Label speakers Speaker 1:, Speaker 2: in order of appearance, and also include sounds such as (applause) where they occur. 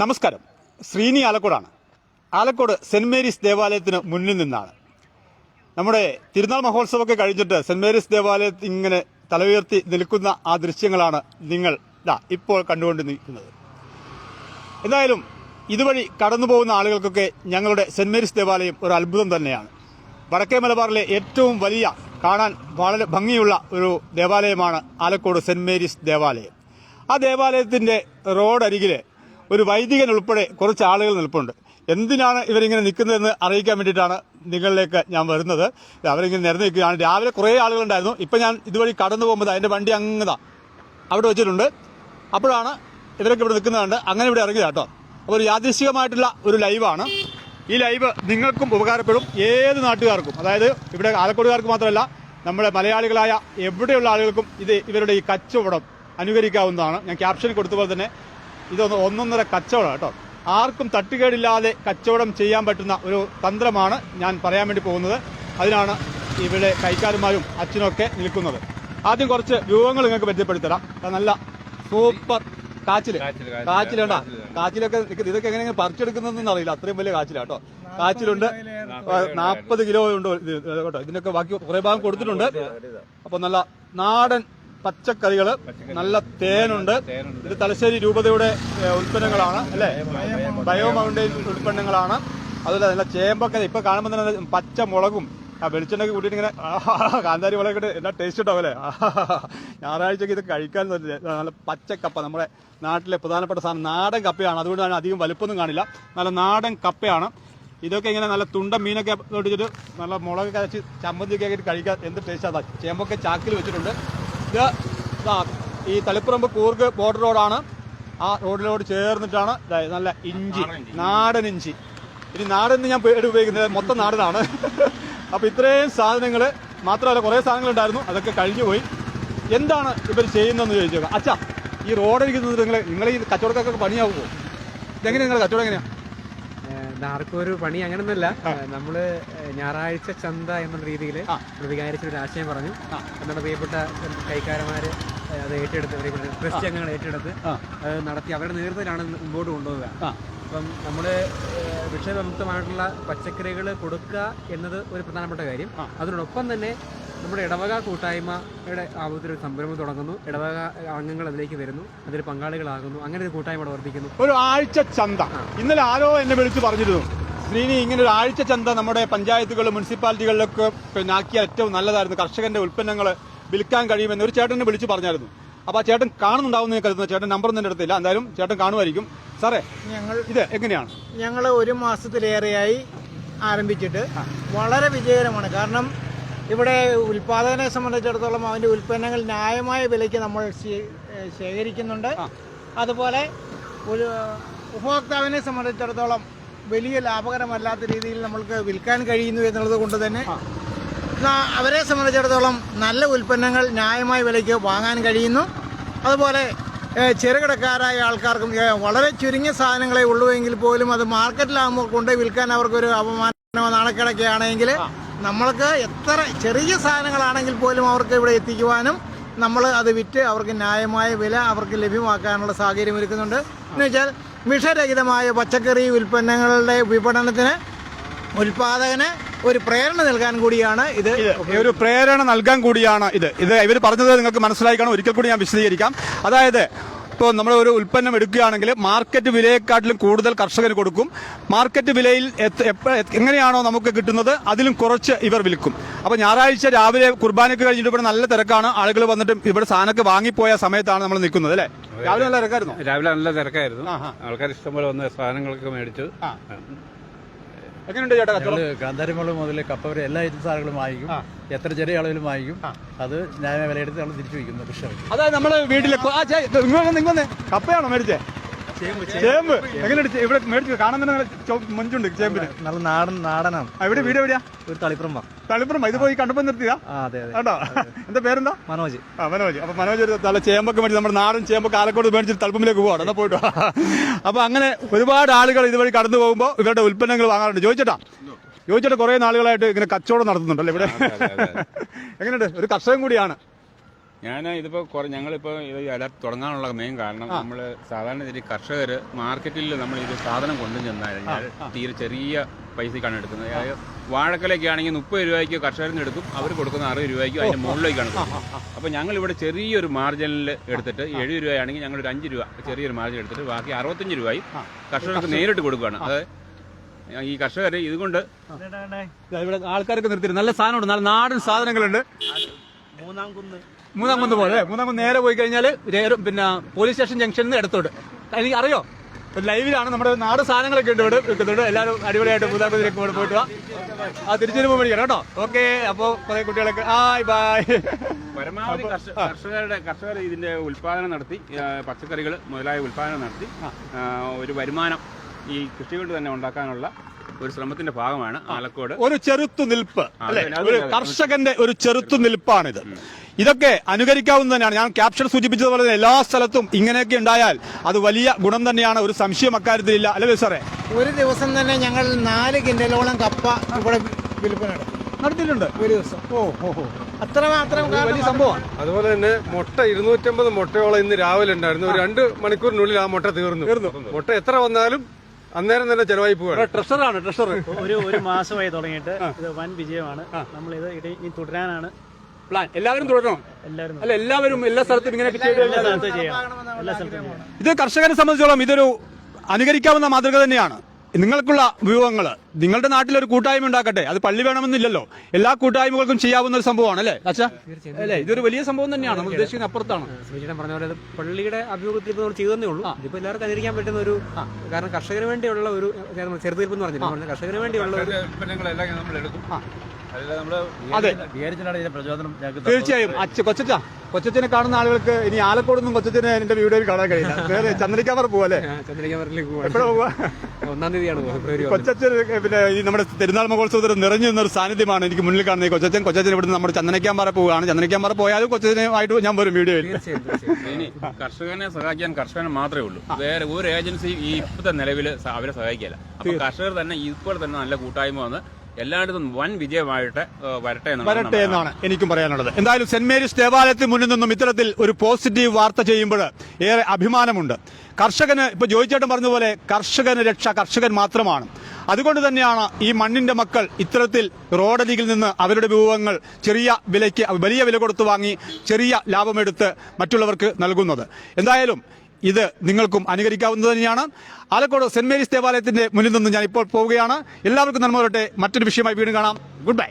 Speaker 1: നമസ്കാരം. ശ്രീനി ആലക്കോടാണ്. Alakode saint Mary's ദേവാലയത്തിന് മുന്നിൽ നിന്നാണ്. നമ്മുടെ തിരുനാൾ മഹോത്സവമൊക്കെ കഴിഞ്ഞിട്ട് സെന്റ് മേരീസ് ദേവാലയത്തിൽ ഇങ്ങനെ തലയുയർത്തി നിൽക്കുന്ന ആ ദൃശ്യങ്ങളാണ് നിങ്ങൾ ദാ ഇപ്പോൾ കണ്ടുകൊണ്ട് നിൽക്കുന്നത്. എന്തായാലും ഇതുവഴി കടന്നു പോകുന്ന ആളുകൾക്കൊക്കെ ഞങ്ങളുടെ സെന്റ് മേരീസ് ദേവാലയം ഒരു അത്ഭുതം തന്നെയാണ്. വടക്കേ മലബാറിലെ ഏറ്റവും വലിയ കാണാൻ വളരെ ഭംഗിയുള്ള ഒരു ദേവാലയമാണ് ആലക്കോട് സെന്റ് മേരീസ് ദേവാലയം. ആ ദേവാലയത്തിന്റെ റോഡരികിൽ ഒരു വൈദികൻ ഉൾപ്പെടെ കുറച്ച് ആളുകൾ നിൽപ്പുണ്ട്. എന്തിനാണ് ഇവരിങ്ങനെ നിൽക്കുന്നതെന്ന് അറിയിക്കാൻ വേണ്ടിയിട്ടാണ് നിങ്ങളിലേക്ക് ഞാൻ വരുന്നത്. അവരിങ്ങനെ നിരന്ന് നിൽക്കുകയാണ്. രാവിലെ കുറേ ആളുകളുണ്ടായിരുന്നു. ഇപ്പം ഞാൻ ഇതുവഴി കടന്നു പോകുമ്പോൾ അതിന്റെ വണ്ടി അങ്ങതാ അവിടെ വെച്ചിട്ടുണ്ട്. അപ്പോഴാണ് ഇവരൊക്കെ ഇവിടെ നിൽക്കുന്നതുകൊണ്ട് അങ്ങനെ ഇവിടെ ഇറങ്ങിയത് കേട്ടോ. അപ്പോൾ ഒരു യാദൃശികമായിട്ടുള്ള ഒരു ലൈവാണ്. ഈ ലൈവ് നിങ്ങൾക്കും ഉപകാരപ്പെടും ഏത് നാട്ടുകാർക്കും. അതായത് ഇവിടെ ആലക്കോടുകാർക്ക് മാത്രമല്ല നമ്മുടെ മലയാളികളായ എവിടെയുള്ള ആളുകൾക്കും ഇത് ഇവരുടെ ഈ കച്ചവടം അനുകരിക്കാവുന്നതാണ്. ഞാൻ ക്യാപ്ഷൻ കൊടുത്തപ്പോൾ തന്നെ ഇതൊന്ന് ഒന്നൊന്നര കച്ചവടം കേട്ടോ. ആർക്കും തട്ടുകേടില്ലാതെ കച്ചവടം ചെയ്യാൻ പറ്റുന്ന ഒരു തന്ത്രമാണ് ഞാൻ പറയാൻ വേണ്ടി പോകുന്നത്. അതിനാണ് ഇവിടെ കൈക്കാരന്മാരും അച്ഛനൊക്കെ നിൽക്കുന്നത്. ആദ്യം കുറച്ച് രൂപങ്ങൾ നിങ്ങൾക്ക് പരിചയപ്പെടുത്തരാം നല്ല സൂപ്പർ കാച്ചിൽ.
Speaker 2: കാച്ചിൽ, കാച്ചിൽ,
Speaker 1: കാച്ചിലുണ്ടാ
Speaker 2: കാച്ചിൽ.
Speaker 1: കാച്ചിലൊക്കെ ഇതൊക്കെ എങ്ങനെയാണ് പറിച്ചെടുക്കുന്നതെന്ന് അറിയില്ല. അത്രയും വലിയ കാച്ചില കേട്ടോ. കാച്ചിലുണ്ട്. നാൽപ്പത് കിലോ ഉണ്ട് കേട്ടോ. ഇതിനൊക്കെ ബാക്കി കുറെ ഭാഗം കൊടുത്തിട്ടുണ്ട്. അപ്പൊ നല്ല നാടൻ പച്ചക്കറികൾ നല്ല തേനുണ്ട്. ഇത് തലശ്ശേരി രൂപതയുടെ ഉൽപ്പന്നങ്ങളാണ് അല്ലേ? ബയോ മൗണ്ടൈൻ ഉൽപ്പന്നങ്ങളാണ്. അതുപോലെ നല്ല ചേമ്പൊക്കെ ഇപ്പൊ കാണുമ്പോൾ തന്നെ നല്ല പച്ച മുളകും ആ വെളിച്ചെണ്ണ കൂട്ടിയിട്ട് ഇങ്ങനെ കാന്താരി മുളക് ഇട്ട് എന്നാ ടേസ്റ്റ് ഉണ്ടാവും അല്ലേ ഞായറാഴ്ചക്ക് ഇത് കഴിക്കാൻ തന്നെ നല്ല പച്ചക്കപ്പ. നമ്മുടെ നാട്ടിലെ പ്രധാനപ്പെട്ട സാധനം നാടൻ കപ്പയാണ്. അതുകൊണ്ട് തന്നെ അധികം വലുപ്പമൊന്നും കാണില്ല. നല്ല നാടൻ കപ്പയാണ്. ഇതൊക്കെ ഇങ്ങനെ നല്ല തുണ്ട മീനൊക്കെ ഒടിച്ചിട്ട് നല്ല മുളക് കരച്ച് ചമ്മന്തിയൊക്കെ ആക്കിയിട്ട് കഴിക്കാൻ എന്ത് ടേസ്റ്റ് അതാ ചേമ്പൊക്കെ ചാക്കിൽ വെച്ചിട്ടുണ്ട്. ഇത് ഈ തളിപ്പറമ്പ് കൂർഗ് ബോർഡർ റോഡാണ് ആ റോഡിലോട് ചേർന്നിട്ടാണ് നല്ല ഇഞ്ചി നാടൻ ഇഞ്ചി. ഇനി നാടൻ ഞാൻ പേര് ഉപയോഗിക്കുന്നത് മൊത്തം നാടനാണ്. (laughs) അപ്പൊ ഇത്രയും സാധനങ്ങൾ മാത്രമല്ല കുറേ സാധനങ്ങൾ ഉണ്ടായിരുന്നു അതൊക്കെ കഴിഞ്ഞു പോയി. എന്താണ് ഇവർ ചെയ്യുന്നതെന്ന് ചോദിച്ചേക്കാം. അച്ഛാ ഈ റോഡിരിക്കുന്നത് നിങ്ങൾ നിങ്ങൾ ഈ കച്ചവടക്കാർക്ക് പണിയാവുമോ ഇതെങ്ങനെയാണ് നിങ്ങൾ കച്ചവടം എങ്ങനെയാ?
Speaker 3: ഏഹ് ആർക്കും ഒരു പണി അങ്ങനൊന്നുമല്ല. നമ്മൾ ഞായറാഴ്ച ചന്ത എന്നുള്ള രീതിയിൽ
Speaker 1: പ്രതികാരിച്ച
Speaker 3: വികാരിച്ച ഒരു ആശയം പറഞ്ഞു. നമ്മുടെ പ്രിയപ്പെട്ട കൈക്കാരന്മാര് അത് ഏറ്റെടുത്ത് ക്രിസ്ത്യൻ അംഗങ്ങൾ ഏറ്റെടുത്ത് അത് നടത്തി അവരുടെ നേതൃത്വത്തിലാണ് മുമ്പോട്ട് കൊണ്ടുപോവുക. അപ്പം നമ്മൾ വിഷയവിമുക്തമായിട്ടുള്ള പച്ചക്കറികൾ കൊടുക്കുക എന്നത് ഒരു പ്രധാനപ്പെട്ട കാര്യം. അതിനോടൊപ്പം തന്നെ നമ്മുടെ ഇടവക കൂട്ടായ്മയുടെ ആഭത്തിൽ ഒരു സംരംഭം തുടങ്ങുന്നു. ഇടവക അംഗങ്ങൾ അതിലേക്ക് വരുന്നു. അതിൽ പങ്കാളികളാകുന്നു. അങ്ങനെ ഒരു കൂട്ടായ്മ പ്രവർത്തിക്കുന്നു വർദ്ധിക്കുന്നു.
Speaker 1: ഒരു ആഴ്ച ചന്ത. ഇന്നലെ ആരോ എന്നെ വിളിച്ചു പറഞ്ഞിരുന്നു. ശ്രീനി ഇങ്ങനെ ഒരു ആഴ്ച ചന്ത നമ്മുടെ പഞ്ചായത്തുകൾ മുനിസിപ്പാലിറ്റികളിലൊക്കെ പിന്നെ ആക്കിയ ഏറ്റവും നല്ലതായിരുന്നു. കർഷകന്റെ ഉൽപ്പന്നങ്ങൾ വിൽക്കാൻ കഴിയുമെന്ന് ഒരു ചേട്ടനെ വിളിച്ചു പറഞ്ഞായിരുന്നു. അപ്പൊ ആ ചേട്ടൻ കാണുന്നുണ്ടാവുന്ന കരുതുന്നു. ചേട്ടൻ നമ്പർ ഒന്നും എന്റെ അടുത്തില്ല എന്തായാലും ചേട്ടൻ കാണുമായിരിക്കും. സാറേ
Speaker 4: ഞങ്ങൾ
Speaker 1: ഇത് എങ്ങനെയാണ്?
Speaker 4: ഞങ്ങൾ ഒരു മാസത്തിലേറെയായി ആരംഭിച്ചിട്ട് വളരെ വിജയകരമാണ്. കാരണം ഇവിടെ ഉൽപാദകനെ സംബന്ധിച്ചിടത്തോളം അവന്റെ ഉൽപ്പന്നങ്ങൾ ന്യായമായ വിലയ്ക്ക് നമ്മൾ ശേഖരിക്കുന്നുണ്ട്. അതുപോലെ ഒരു ഉപഭോക്താവിനെ സംബന്ധിച്ചിടത്തോളം വലിയ ലാഭകരമല്ലാത്ത രീതിയിൽ നമ്മൾക്ക് വിൽക്കാൻ കഴിയുന്നു എന്നുള്ളത് കൊണ്ട് തന്നെ അവരെ സംബന്ധിച്ചിടത്തോളം നല്ല ഉൽപ്പന്നങ്ങൾ ന്യായമായ വിലയ്ക്ക് വാങ്ങാൻ കഴിയുന്നു. അതുപോലെ ചെറുകിടക്കാരായ ആൾക്കാർക്കും വളരെ ചുരുങ്ങിയ സാധനങ്ങളെ ഉള്ളൂ എങ്കിൽ പോലും അത് മാർക്കറ്റിലാകുമ്പോൾ കൊണ്ടുപോയി വിൽക്കാൻ അവർക്കൊരു അപമാനമോ നാണക്കിടക്കെ ആണെങ്കിൽ നമ്മൾക്ക് എത്ര ചെറിയ സാധനങ്ങളാണെങ്കിൽ പോലും അവർക്ക് ഇവിടെ എത്തിക്കുവാനും നമ്മൾ അത് വിറ്റ് അവർക്ക് ന്യായമായ വില അവർക്ക് ലഭ്യമാക്കാനുള്ള സാഹചര്യം ഒരുക്കുന്നുണ്ട്. എന്ന് വെച്ചാൽ വിഷരഹിതമായ പച്ചക്കറി ഉൽപ്പന്നങ്ങളുടെ വിപണനത്തിന് ഉൽപാദകന് ഒരു പ്രേരണ നൽകാൻ കൂടിയാണ് ഇത്.
Speaker 1: ഒരു പ്രേരണ നൽകാൻ കൂടിയാണ് ഇത്. ഇത് ഇവർ പറഞ്ഞത് നിങ്ങൾക്ക് മനസ്സിലായിക്കണം ഒരിക്കൽ കൂടി ഞാൻ വിശദീകരിക്കാം. അതായത് ഇപ്പോൾ നമ്മൾ ഒരു ഉൽപ്പന്നം എടുക്കുകയാണെങ്കിൽ മാർക്കറ്റ് വിലയെക്കാട്ടിലും കൂടുതൽ കർഷകന് കൊടുക്കും. മാർക്കറ്റ് വിലയിൽ എങ്ങനെയാണോ നമുക്ക് കിട്ടുന്നത് അതിലും കുറച്ച് ഇവർ വിൽക്കും. അപ്പോൾ ഞായറാഴ്ച രാവിലെ കുർബാനയ്ക്ക് കഴിഞ്ഞിട്ട് ഇവിടെ നല്ല തിരക്കാണ്. ആളുകൾ വന്നിട്ട് ഇവിടെ സാധനമൊക്കെ വാങ്ങിപ്പോയ സമയത്താണ് നമ്മൾ നിൽക്കുന്നത് അല്ലേ? രാവിലെ നല്ല തിരക്കായിരുന്നു?
Speaker 2: രാവിലെ നല്ല തിരക്കായിരുന്നു. ആൾക്കാർ ഇഷ്ടംപോലെ വന്ന് സാധനങ്ങളൊക്കെ മേടിച്ചു.
Speaker 1: എങ്ങനെയുണ്ട് ചേട്ടാ കച്ചവടം?
Speaker 5: കാന്താരിമുളക് മുതൽ കപ്പ വരെ എല്ലാ ഐറ്റം സാധനങ്ങളും വാങ്ങിക്കും. എത്ര ചെറിയ അളവിലും വാങ്ങിക്കും. അത് ഞാൻ വിലയെടുത്ത് നമ്മൾ തിരിച്ചു വയ്ക്കുന്നു കൃഷി
Speaker 1: അതായത് നമ്മൾ വീട്ടിലെ ആ, ചേ, നിങ്ങൾ നിങ്ങൾ കപ്പയാണോ മേടിച്ചേ? ചേമ്പ് എങ്ങനെയുണ്ട് ഇവിടെ മേടിച്ചു കാണാൻ തന്നെ മൊഞ്ചുണ്ട് ചേമ്പിന്.
Speaker 5: നല്ല നാടൻ നാടനാണ്.
Speaker 1: ഇവിടെ വീട് എവിടെയാ?
Speaker 5: ഒരു തളിപ്പുറമ്പ.
Speaker 1: തളിപ്പുറമ്പ. ഇത് പോയി കണ്ടപ്പോ നിർത്തിയതാ? കേട്ടോ. എന്താ പേരെന്താ?
Speaker 5: മനോജ്.
Speaker 1: ആ മനോജ്. അപ്പൊ മനോജ് ഒരു നല്ല ചേമ്പൊക്കെ മേടിച്ച് നമ്മുടെ നാടൻ ചേമ്പൊക്കെ ആലക്കോട് മേടിച്ച് തളിപ്പുമ്പിലേക്ക് പോവാണ്. എന്നാ പോയിട്ട്. അപ്പൊ അങ്ങനെ ഒരുപാട് ആളുകൾ ഇതുവഴി കടന്നു പോകുമ്പോൾ ഇവരുടെ ഉൽപ്പന്നങ്ങൾ വാങ്ങാറുണ്ട്. ചോദിച്ചേട്ടാ ചോദിച്ചിട്ട് കുറെ നാളുകളായിട്ട് ഇങ്ങനെ കച്ചവടം നടത്തുന്നുണ്ടല്ലോ ഇവിടെ? എങ്ങനെയുണ്ട്? ഒരു കർഷകൻ കൂടിയാണ്.
Speaker 6: ഞാൻ ഇതിപ്പോ കുറെ ഞങ്ങളിപ്പോ ഇത് ഇല തുടങ്ങാനുള്ള മെയിൻ കാരണം നമ്മൾ സാധാരണ ഇതിൽ കർഷകർ മാർക്കറ്റിൽ നമ്മൾ ഇത് സാധനം കൊണ്ടു ചെന്ന് കഴിഞ്ഞാൽ തീരെ ചെറിയ പൈസക്കാണ് എടുക്കുന്നത്. അതായത് വാഴക്കലൊക്കെ ആണെങ്കിൽ മുപ്പത് രൂപയ്ക്ക് കർഷകരിൽ നിന്ന് എടുക്കും അവർ കൊടുക്കുന്ന അറുപത് രൂപയ്ക്കും അതിന്റെ മുകളിലേക്കാണ് കൊടുക്കുന്നത്. അപ്പൊ ഞങ്ങൾ ഇവിടെ ചെറിയൊരു മാർജിനിൽ എടുത്തിട്ട് എഴുപത് രൂപയാണെങ്കിൽ ഞങ്ങൾ ഒരു അഞ്ച് രൂപ ചെറിയൊരു മാർജിൻ എടുത്തിട്ട് ബാക്കി അറുപത്തഞ്ച് രൂപയും കർഷകർക്ക് നേരിട്ട് കൊടുക്കുകയാണ് അതായത് ഈ കർഷകര് ഇതുകൊണ്ട്
Speaker 1: ആൾക്കാർക്ക് ഇവിടെ ആൾക്കാരൊക്കെ നിർത്തിയിട്ട് നല്ല സാധനമുണ്ട് നല്ല നാടൻ സാധനങ്ങളുണ്ട്. മൂന്നാം കുന്ന്. പോലെ മൂന്നാം കുന്ന് നേരെ പോയി കഴിഞ്ഞാൽ പിന്നെ പോലീസ് സ്റ്റേഷൻ ജംഗ്ഷനിൽ നിന്ന് എടുത്തോട്ട് എനിക്ക് അറിയോ? ലൈവിലാണ് നമ്മുടെ നാട് സാധനങ്ങളൊക്കെ ഉണ്ട് ഇവിടെ എല്ലാവരും അടിപൊളിയായിട്ട് മൂന്നാം കുന്നിലേക്ക് കൂടെ പോയിട്ട് ആ തിരിച്ചു മേടിക്കണം കേട്ടോ. ഓക്കെ അപ്പോൾ കുറെ കുട്ടികളൊക്കെ ആയ് ബായ്.
Speaker 6: പരമാവധി കർഷകരുടെ കർഷകർ ഇതിന്റെ ഉത്പാദനം നടത്തി പച്ചക്കറികൾ മുതലായ ഉത്പാദനം നടത്തി ഒരു വരുമാനം ഈ കൃഷി കൊണ്ട് തന്നെ ഉണ്ടാക്കാനുള്ള ഒരു ശ്രമത്തിന്റെ ഭാഗമാണ് ആലക്കോട്
Speaker 1: ഒരു ചെറുത്തുനിൽപ്പ് അല്ലെ? ഒരു കർഷകന്റെ ഒരു ചെറുത്തു നിൽപ്പാണിത്. ഇതൊക്കെ അനുകരിക്കാവുന്ന തന്നെയാണ്. ഞാൻ ക്യാപ്ഷൻ സൂചിപ്പിച്ചതുപോലെ തന്നെ എല്ലാ സ്ഥലത്തും ഇങ്ങനെയൊക്കെ ഉണ്ടായാൽ അത് വലിയ ഗുണം തന്നെയാണ്. ഒരു സംശയം അക്കാര്യത്തിലില്ല. അല്ലേ സാറേ?
Speaker 4: ഒരു ദിവസം തന്നെ ഞങ്ങൾ നാല് കിൻഡലോളം കപ്പ ഇവിടെ വിൽപ്പന നടത്തി.
Speaker 1: നടത്തിയിട്ടുണ്ട്.
Speaker 4: ഒരു ദിവസം.
Speaker 1: ഓ ഓ
Speaker 4: അത്രമാത്രം
Speaker 1: വലിയ സംഭവമാണ്.
Speaker 7: അതുപോലെ തന്നെ മുട്ട ഇരുന്നൂറ്റമ്പത് മുട്ടയോളം ഇന്ന് രാവിലെ ഉണ്ടായിരുന്നു. ഒരു രണ്ട് മണിക്കൂറിനുള്ളിൽ ആ മുട്ട തീർന്നു.
Speaker 1: തീർന്നു.
Speaker 7: മുട്ട എത്ര വന്നാലും അന്നേരം തന്നെ ചെലവായി പോവുകയാണ്.
Speaker 1: ട്രഷറാണ് ട്രഷർ
Speaker 8: ഒരു ഒരു മാസമായി തുടങ്ങിയിട്ട് ഇത് വൻ വിജയമാണ്. നമ്മളിത് ഇത് ഇനി തുടരാനാണ്
Speaker 1: പ്ലാൻ എല്ലാവരും തുടരണം.
Speaker 8: എല്ലാവരും
Speaker 1: അല്ല എല്ലാവരും എല്ലാ സ്ഥലത്തും
Speaker 8: ഇങ്ങനെ
Speaker 1: ഇത് കർഷകരെ സംബന്ധിച്ചോളം ഇതൊരു അനുകരിക്കാവുന്ന മാതൃക തന്നെയാണ്. നിങ്ങൾക്കുള്ള വിഭവങ്ങൾ നിങ്ങളുടെ നാട്ടിൽ ഒരു കൂട്ടായ്മ ഉണ്ടാക്കട്ടെ. അത് പള്ളി വേണമെന്നില്ലല്ലോ. എല്ലാ കൂട്ടായ്മകൾക്കും ചെയ്യാവുന്ന ഒരു സംഭവമാണ് അല്ലേ? അച്ഛാ? അല്ലേ? ഇതൊരു വലിയ സംഭവം തന്നെയാണ്. നമ്മൾ ഉദ്ദേശിക്കുന്ന അപ്പുറത്താണ്.
Speaker 3: ശ്രീചേട്ടൻ പറഞ്ഞ പോലെ പള്ളിയുടെ അഭിമുഖത്തിൽ ഇപ്പോൾ നമ്മൾ ചെയ്തേ ഉള്ളൂ. ഇതിപ്പോൾ എല്ലാവർക്കും അനുകരിക്കാൻ പറ്റുന്ന ഒരു കാരണം കർഷകന് വേണ്ടിയുള്ള ഒരു ചെറുതീർപ്പ് എന്ന് പറഞ്ഞു കർഷകന് വേണ്ടിയുള്ള ഒരു
Speaker 1: അതെ. തീർച്ചയായും. അച്ഛ കൊച്ചച്ച കൊച്ചച്ചനെ കാണുന്ന ആളുകൾക്ക് ഇനി ആലക്കോടൊന്നും കൊച്ചച്ചനെ എന്റെ വീഡിയോയിൽ കാണാൻ കഴിയില്ല. വേറെ ചന്ദ്രിക്കാവർ പോവല്ലേ
Speaker 3: ഒന്നാം തീയതിയാണ്.
Speaker 1: കൊച്ചച്ചൻ പിന്നെ ഈ നമ്മുടെ പെരുന്നാൾ മഹോത്സവത്തിൽ നിറഞ്ഞു നിന്ന ഒരു സാന്നിധ്യമാണ് എനിക്ക് മുന്നിൽ കാണുന്നത് ഈ കൊച്ചച്ചൻ കൊച്ചച്ചൻ ഇവിടുന്ന് നമ്മുടെ ചന്ദനക്കാമ്പാറ പോവുകയാണ്. ചന്ദനക്കാമ്പാറ പോയാലും കൊച്ചച്ചനുമായിട്ട് ഞാൻ വരും വീഡിയോയിൽ.
Speaker 6: ഇനി കർഷകനെ സഹായിക്കാൻ കർഷകനെ മാത്രമേ ഉള്ളൂ. വേറെ ഒരു ഏജൻസി ഈ ഇപ്പോഴത്തെ നിലവിൽ അവരെ സഹായിക്കില്ല അപ്പൊ കർഷകർ തന്നെ ഇപ്പോൾ തന്നെ നല്ല കൂട്ടായ്മ വന്ന് എല്ലായിടത്തും വൻ വിജയമായിട്ട് വരട്ടെ
Speaker 1: വരട്ടെ എന്നാണ് എനിക്കും പറയാനുള്ളത്. എന്തായാലും സെന്റ് മേരീസ് ദേവാലയത്തിന് മുന്നിൽ നിന്നും ഇത്തരത്തിൽ ഒരു പോസിറ്റീവ് വാർത്ത ചെയ്യുമ്പോൾ ഏറെ അഭിമാനമുണ്ട്. കർഷകന് ഇപ്പൊ ജോയിച്ചേട്ടൻ പറഞ്ഞതുപോലെ കർഷകന് രക്ഷ കർഷകൻ മാത്രമാണ്. അതുകൊണ്ട് തന്നെയാണ് ഈ മണ്ണിന്റെ മക്കൾ ഇത്തരത്തിൽ റോഡരികിൽ നിന്ന് അവരുടെ വിഭവങ്ങൾ ചെറിയ വിലയ്ക്ക് വലിയ വില കൊടുത്ത് വാങ്ങി ചെറിയ ലാഭമെടുത്ത് മറ്റുള്ളവർക്ക് നൽകുന്നത്. എന്തായാലും ഇത് നിങ്ങൾക്കും അനുകരിക്കാവുന്നത് തന്നെയാണ്. ആലക്കോട് സെന്റ് മേരീസ് ദേവാലയത്തിന്റെ മുന്നിൽ നിന്ന് ഞാൻ ഇപ്പോൾ പോവുകയാണ്. എല്ലാവർക്കും നന്മ വരട്ടെ. മറ്റൊരു വിഷയമായി വീണ്ടും കാണാം. Good bye